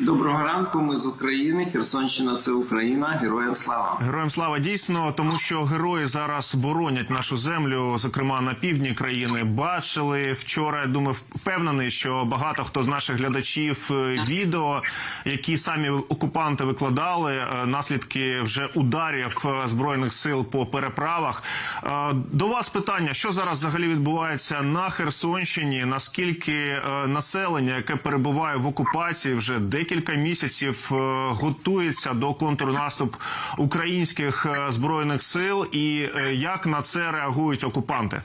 Доброго ранку. Ми з України. Херсонщина це Україна. Героям слава. Героям слава дійсно, тому що герої зараз боронять нашу землю, зокрема на півдні країни. Бачили вчора. Я думаю, впевнений, що багато хто з наших глядачів е, відео, які самі окупанти викладали, е, наслідки вже ударів е, збройних сил по переправах. До вас питання: що зараз взагалі відбувається на Херсонщині? Наскільки населення, яке перебуває в окупації, вже декілька місяців е, готується до контрнаступ українських е, збройних сил, і е, як на це реагують окупанти?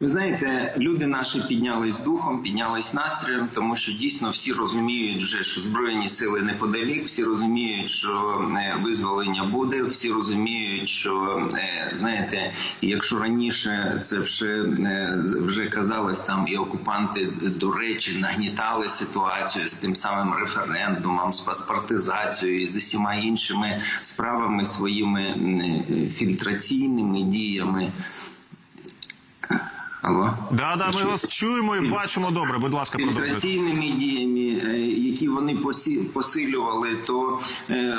Ви знаєте, люди наші піднялись духом, піднялись настроєм, тому що дійсно всі розуміють, вже що збройні сили неподалік, всі розуміють, що е, визволення буде, всі розуміють, що е, знаєте, якщо раніше це вже е, вже казалось, там і окупанти до речі нагнітали ситуацію з тим самим референдумом, з паспортизацією з усіма іншими справами своїми фільтраційними діями. Алло? Да, да, ми вас чуємо і бачимо добре. Будь ласка, продовжуйте. діями, які вони посилювали, то е,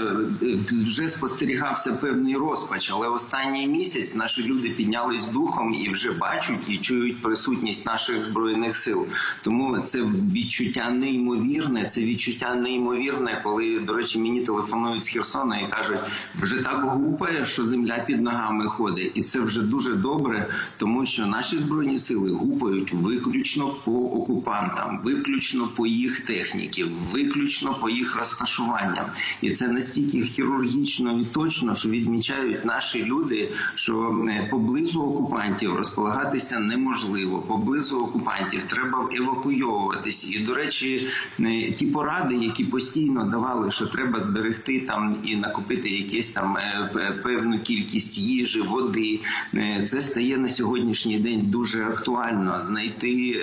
вже спостерігався певний розпач. Але останній місяць наші люди піднялись духом і вже бачать і чують присутність наших збройних сил. Тому це відчуття неймовірне. Це відчуття неймовірне, коли до речі, мені телефонують з Херсона і кажуть, вже так гупає, що земля під ногами ходить, і це вже дуже добре, тому що наші збройні сили гупають виключно по окупантам, виключно по їх техніці, виключно по їх розташуванням, і це настільки хірургічно і точно, що відмічають наші люди, що е, поблизу окупантів розполагатися неможливо. Поблизу окупантів треба евакуйовуватись. І до речі, е, ті поради, які постійно давали, що треба зберегти там і накопити якесь там е, певну кількість їжі, води. Це стає на сьогоднішній день дуже актуально знайти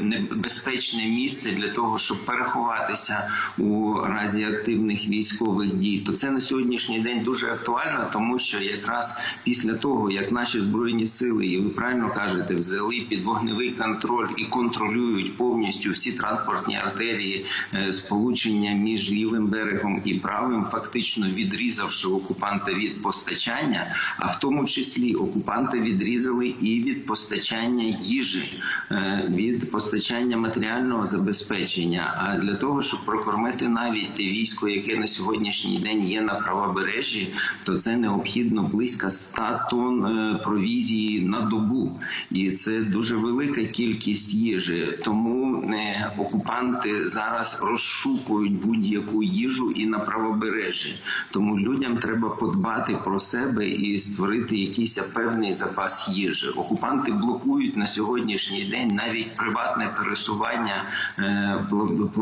небезпечне місце для того, щоб переховатися у разі активних військових дій. То це на сьогоднішній день дуже актуально, тому що якраз після того, як наші збройні сили, і ви правильно кажете, взяли під вогневий контроль і контролюють повністю всі транспортні артерії е, сполучення між лівим берегом і правим, фактично відрізавши окупанта від постачання, а в тому числі окупанти відрізали і від постачання їжі, е, від постачання матеріального забезпечення. Для того, щоб прокормити навіть те військо, яке на сьогоднішній день є на правобережжі, то це необхідно близько 100 тонн е, провізії на добу, і це дуже велика кількість їжі. Тому е, окупанти зараз розшукують будь-яку їжу і на правобережжі. Тому людям треба подбати про себе і створити якийсь певний запас їжі. Окупанти блокують на сьогоднішній день навіть приватне пересування е,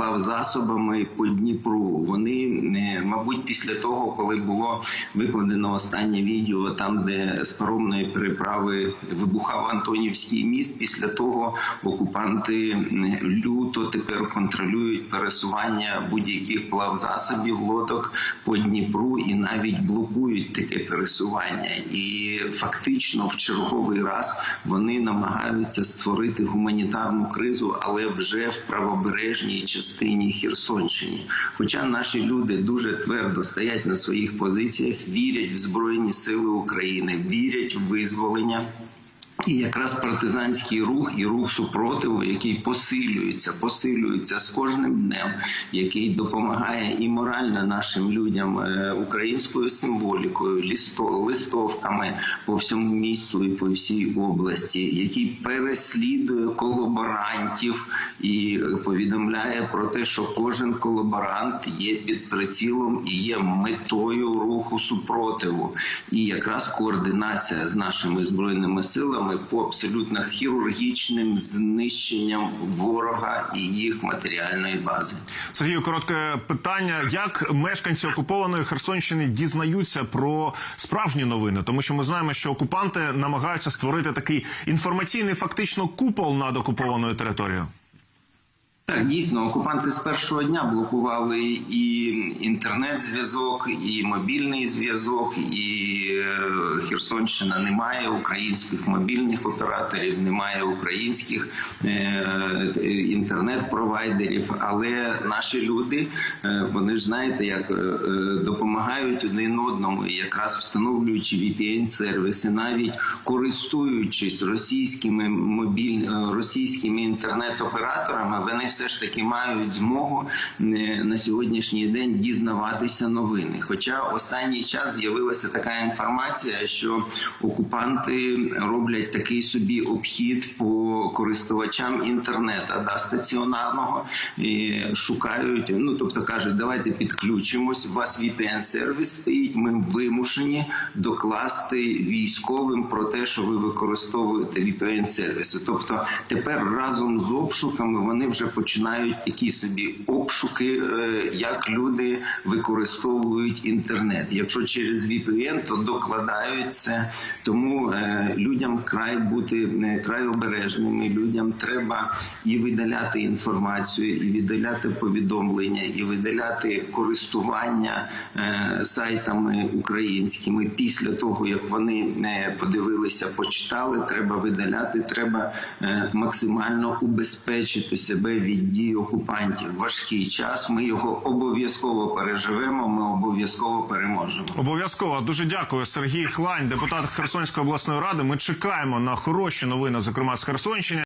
плав- плавзасобами по Дніпру. Вони, е, мабуть, після того, коли було викладено останнє відео, там де з паромної переправи вибухав Антонівський міст. Після того окупанти люто тепер контролюють пересування будь-яких плавзасобів лодок по Дніпру і навіть блокують таке пересування. І фактично в черговий раз вони намагаються створити гуманітарну кризу, але вже в правобережній частині Херсонщини. Хоча наші люди дуже твердо стоять на своїх позиціях, вірять в збройні сили України, вірять в визволення. І якраз партизанський рух і рух супротиву, який посилюється, посилюється з кожним днем, який допомагає і морально нашим людям е, українською символікою, листовками по всьому місту і по всій області, який переслідує колаборантів і повідомляє про те, що кожен колаборант є під прицілом і є метою руху супротиву. І якраз координація з нашими збройними силами по абсолютно хірургічним знищенням ворога і їх матеріальної бази. Сергію, коротке питання: як мешканці окупованої Херсонщини дізнаються про справжні новини? Тому що ми знаємо, що окупанти намагаються створити такий інформаційний фактично купол над окупованою територією. Так, дійсно, окупанти з першого дня блокували і інтернет-зв'язок, і мобільний зв'язок, і е, Херсонщина не має українських мобільних операторів, немає українських е, інтернет-провайдерів. Але наші люди е, вони ж знаєте, як допомагають один одному, якраз встановлюючи VPN-сервіси, навіть користуючись російськими мобіль російськими інтернет-операторами, вони все ж таки мають змогу е, на сьогоднішній день дізнаватися новини. Хоча останній час з'явилася така інформація, що окупанти роблять такий собі обхід по користувачам інтернету да, стаціонарного і шукають. Ну тобто кажуть, давайте підключимось. У вас VPN-сервіс стоїть. Ми вимушені докласти військовим про те, що ви використовуєте VPN-сервіси. Тобто тепер разом з обшуками вони вже починають такі собі обшуки, е, як люди використовують інтернет. Якщо через VPN, то докладають це. Тому е, людям край бути е, край обережними. Людям треба і видаляти інформацію, і видаляти повідомлення, і видаляти користування е, сайтами українськими. Після того як вони е, подивилися, почитали, треба видаляти. Треба е, максимально убезпечити себе від дій окупантів. Важкий час. Ми його обов'язково переживемо. Ми обов'язково переможемо. Обов'язково дуже дякую. Сергій Хлань, депутат Херсонської обласної ради. Ми чекаємо на хороші новини, зокрема з Херсонщини.